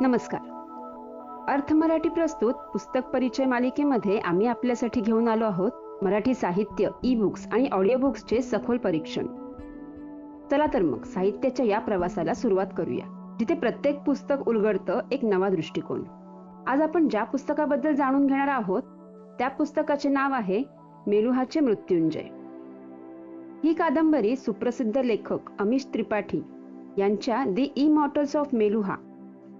नमस्कार. अर्थ मराठी प्रस्तुत पुस्तक परिचय मालिकेमध्ये आम्ही आपल्यासाठी घेऊन आलो आहोत मराठी साहित्य ई बुक्स आणि ऑडिओ बुक्सचे सखोल परीक्षण. चला तर मग साहित्याच्या या प्रवासाला सुरुवात करूया जिथे प्रत्येक पुस्तक उलगडतं एक नवा दृष्टिकोन. आज आपण ज्या पुस्तकाबद्दल जाणून घेणार आहोत त्या पुस्तकाचे नाव आहे मेलुहाचे मृत्युंजय. ही कादंबरी सुप्रसिद्ध लेखक अमिश त्रिपाठी यांच्या the immortals of Meluha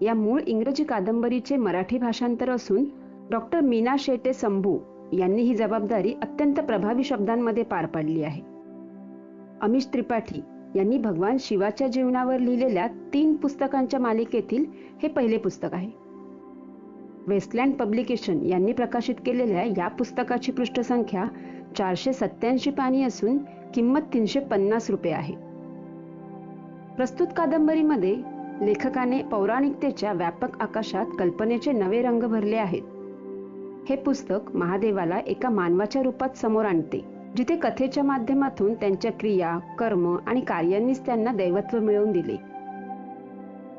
या मूळ इंग्रजी कादंबरीचे मराठी भाषांतर असून डॉक्टर मीना शेटे संभू यांनी ही जबाबदारी अत्यंत प्रभावी शब्दांमध्ये पार पाडली आहे. अमिश त्रिपाठी यांनी भगवान शिवाच्या जीवनावर लिहिलेल्या तीन पुस्तकांच्या मालिकेतील हे पहिले पुस्तक आहे. वेस्टलँड पब्लिकेशन यांनी प्रकाशित केलेल्या या पुस्तकाची पृष्ठसंख्या चारशे सत्याऐंशी पाणी असून किंमत तीनशे पन्नास रुपये आहे. प्रस्तुत कादंबरीमध्ये लेखकाने पौराणिकतेच्या व्यापक आकाशात कल्पनेचे नवे रंग भरले आहेत. हे पुस्तक महादेवाला एका मानवाच्या रूपात समोर आणते जिथे कथेच्या माध्यमातून त्यांच्या क्रिया कर्म आणि कार्यांनीच त्यांना दैवत्व मिळवून दिले.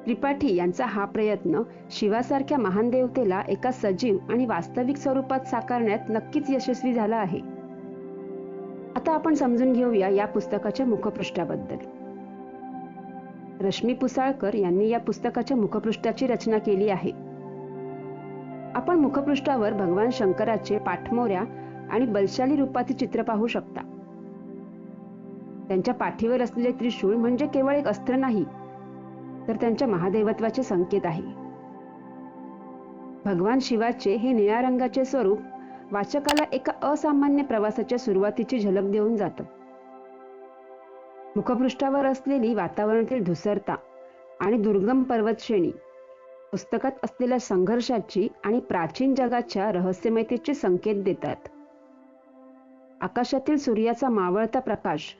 त्रिपाठी यांचा हा प्रयत्न शिवासारख्या महान देवतेला एका सजीव आणि वास्तविक स्वरूपात साकारण्यात नक्कीच यशस्वी झाला आहे. आता आपण समजून घेऊया या पुस्तकाच्या मुखपृष्ठाबद्दल. रश्मी पुसाळकर यांनी या पुस्तकाच्या मुखपृष्ठाची रचना केली आहे. आपण मुखपृष्ठावर भगवान शंकराचे पाठमोऱ्या आणि बलशाली रूपाचे चित्र पाहू शकता. त्यांच्या पाठीवर असलेले त्रिशूळ म्हणजे केवळ एक अस्त्र नाही तर त्यांच्या महादेवत्वाचे संकेत आहे. भगवान शिवाचे हे निळ्या रंगाचे स्वरूप वाचकाला एका असामान्य प्रवासाच्या सुरुवातीची झलक देऊन जातं. मुखपृष्ठावर असलेली वातावरणातील धुसरता आणि दुर्गम पर्वत श्रेणी पुस्तकात असलेल्या संघर्षाची आणि प्राचीन जगाच्या रहस्यमयतेचे संकेत देतात. आकाशातील सूर्याचा मावळता प्रकाश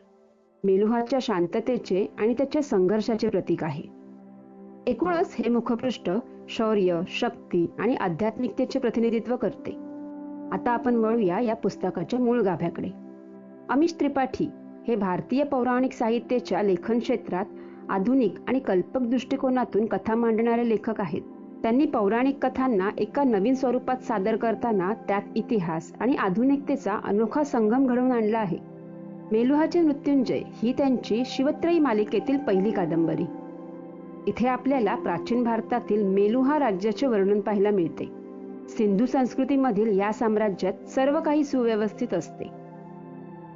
मेलुहाच्या शांततेचे आणि त्याच्या संघर्षाचे प्रतीक आहे. एकूणच हे मुखपृष्ठ शौर्य शक्ती आणि आध्यात्मिकतेचे प्रतिनिधित्व करते. आता आपण वळूया या पुस्तकाच्या मूळ गाभ्याकडे. अमिश त्रिपाठी हे भारतीय पौराणिक साहित्याच्या लेखन क्षेत्रात आधुनिक आणि कल्पक दृष्टिकोनातून कथा मांडणारे लेखक आहेत. त्यांनी पौराणिक कथांना एका नवीन स्वरूपात सादर करताना त्यात इतिहास आणि आधुनिकतेचा अनोखा संगम घडवून आणला आहे. मेलुहाचे मृत्युंजय ही त्यांची शिवत्रयी मालिकेतील पहिली कादंबरी. इथे आपल्याला प्राचीन भारतातील मेलुहा राज्याचे वर्णन पाहायला मिळते. सिंधू संस्कृतीमधील या साम्राज्यात सर्व काही सुव्यवस्थित असते.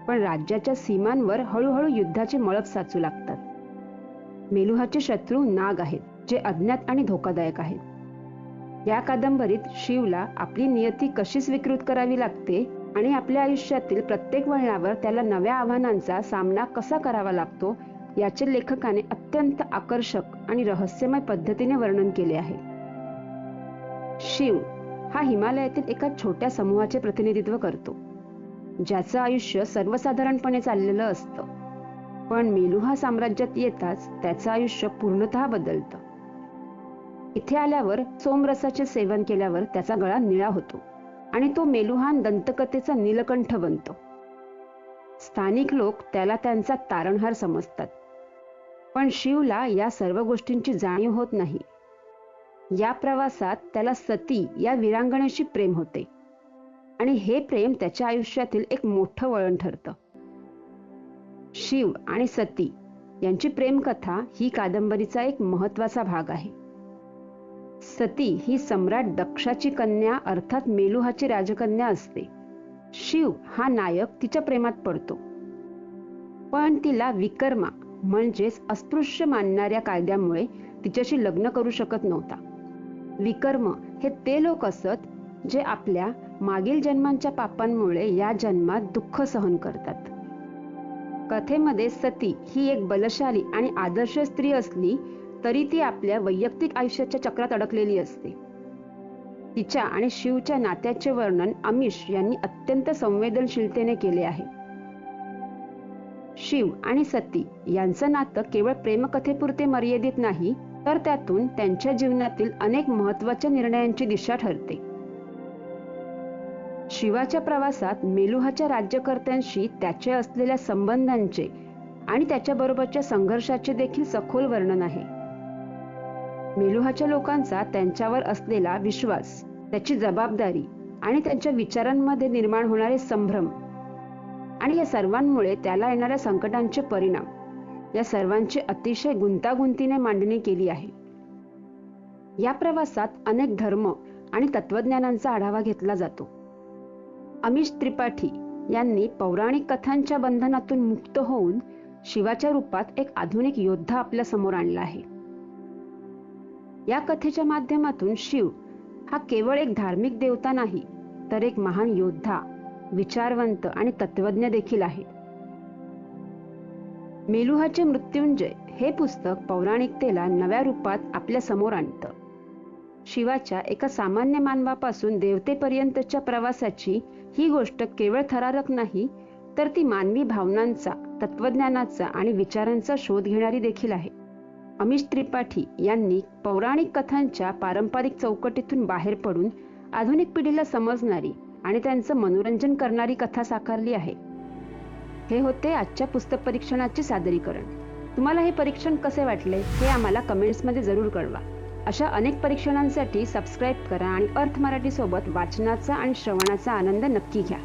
पण राज्याच्या सीमांवर हळूहळू युद्धाचे मळप साचू लागतात. मेलुहाचे शत्रू नाग आहेत जे अज्ञात आणि धोकादायक आहेत. या कादंबरीत शिवला आपली नियती कशी स्वीकृत करावी लागते आणि आपल्या आयुष्यातील प्रत्येक वळणावर त्याला नव्या आव्हानांचा सामना कसा करावा लागतो याचे लेखकाने अत्यंत आकर्षक आणि रहस्यमय पद्धतीने वर्णन केले आहे. शिव हा हिमालयातील एका छोट्या समूहाचे प्रतिनिधित्व करतो. ज्याचं आयुष्य सर्वसाधारणपणे चाललेलं असतं. पण मेलुहा साम्राज्यात येताच त्याचं आयुष्य पूर्णतः बदलतं. इथे आल्यावर सोमरसाचे सेवन केल्यावर त्याचा गळा निळा होतो आणि तो मेलुहान दंतकथेचा नीलकंठ बनतो. स्थानिक लोक त्याला त्यांचा तारणहार समजतात. पण शिवला या सर्व गोष्टींची जाणीव होत नाही. या प्रवासात त्याला सती या वीरांगणेशी प्रेम होते. आणि हे प्रेम त्याच्या आयुष्यातील एक मोठं वळण ठरतं. शिव आणि सती यांची प्रेमकथा ही कादंबरीचा एक महत्त्वाचा भाग आहे. सती ही सम्राट दक्षाची कन्या अर्थात मेलुहाची राजकन्या असते. शिव हा नायक तिच्या प्रेमात पडतो. पण तिला विकर्मा म्हणजेच अस्पृश्य मानणाऱ्या कायद्यामुळे तिच्याशी लग्न करू शकत नव्हता. विकर्म हे ते लोक असत जे आपल्या मागील जन्मांच्या पापांमुळे या जन्मात दुःख सहन करतात. कथेमध्ये सती ही एक बलशाली आणि आदर्श स्त्री असली तरी ती आपल्या वैयक्तिक आयुष्याच्या चक्रात अडकलेली असते. तिच्या आणि शिवच्या नात्याचे वर्णन अमिश यांनी अत्यंत संवेदनशीलतेने केले आहे. शिव आणि सती यांचं नातं केवळ प्रेमकथेपुरते मर्यादित नाही तर त्यातून त्यांच्या जीवनातील अनेक महत्त्वाच्या निर्णयांची दिशा ठरते. शिवाच्या प्रवासात मेलुहाच्या राज्यकर्त्यांशी त्याचे असलेल्या संबंधांचे आणि त्याच्याबरोबरच्या संघर्षाचे देखील सखोल वर्णन आहे. मेलुहाच्या लोकांचा त्यांच्यावर असलेला विश्वास त्याची जबाबदारी आणि त्यांच्या विचारांमध्ये निर्माण होणारे संभ्रम आणि या सर्वांमुळे त्याला येणाऱ्या संकटांचे परिणाम या सर्वांची अतिशय गुंतागुंतीने मांडणी केली आहे. या प्रवासात अनेक धर्म आणि तत्वज्ञानांचा आढावा घेतला जातो. अमिश त्रिपाठी यांनी पौराणिक कथांच्या बंधनातून मुक्त होऊन शिवाच्या रूपात एक आधुनिक योद्धा आपल्यासमोर आणला आहे. या कथेच्या माध्यमातून शिव हा केवळ एक धार्मिक देवता नाही तर एक महान योद्धा विचारवंत आणि तत्वज्ञ देखील आहे. मेलुहाचे मृत्युंजय हे पुस्तक पौराणिकतेला नव्या रूपात आपल्यासमोर आणतं. शिवाच्या एका सामान्य मानवापासून देवतेपर्यंतच्या प्रवासाची ही गोष्ट केवळ थरारक नाही तर ती मानवी भावनांचा तत्वज्ञानाचा आणि विचारांचा शोध घेणारी देखील आहे. अमिश त्रिपाठी यांनी पौराणिक कथांच्या पारंपरिक चौकटीतून बाहेर पडून आधुनिक पिढीला समजणारी आणि त्यांचं मनोरंजन करणारी कथा साकारली आहे. हे होते आजच्या पुस्तक परीक्षणाचे सादरीकरण. तुम्हाला हे परीक्षण कसे वाटले हे आम्हाला कमेंट्समध्ये जरूर कळवा. अशा अनेक परीक्षणांसाठी सबस्क्राईब करा आणि अर्थ मराठीसोबत वाचनाचा आणि श्रवणाचा आनंद नक्की घ्या.